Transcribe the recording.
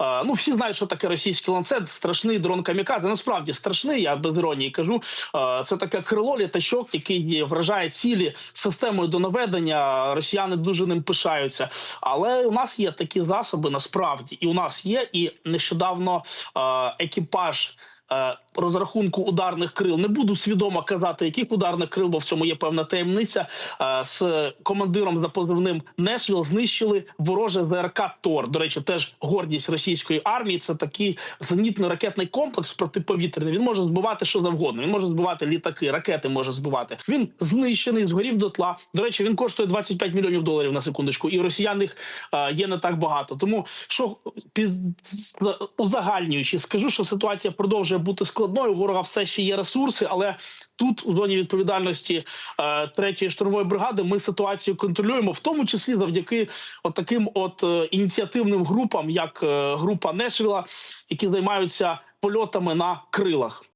Ну всі знають, що таке російський ланцет, страшний дрон камікадзе. Насправді страшний. Я без іронії кажу. Це таке крило літачок, який вражає цілі системою до наведення. Росіяни дуже ним пишаються. Але у нас є такі засоби насправді, і у нас є і нещодавно екіпаж. Е, Розрахунку ударних крил не буду свідомо казати, яких ударних крил, бо в цьому є певна таємниця. Е, З командиром за позивним Нешвіл знищили вороже ЗРК Тор. До речі, теж гордість російської армії. Це такий зенітно-ракетний комплекс протиповітряний. Він може збивати що завгодно. Він може збивати літаки, ракети може збивати. Він знищений, згорів дотла. До речі, він коштує 25 мільйонів доларів на секундочку, і росіян їх е, є не так багато. Тому що під узагальнюючи, скажу, що ситуація продовжує бути складною. У ворога все ще є ресурси, але тут у зоні відповідальності е, третьої штурмової бригади ми ситуацію контролюємо, в тому числі завдяки от таким от е, ініціативним групам, як е, група Нешвіла, які займаються польотами на крилах.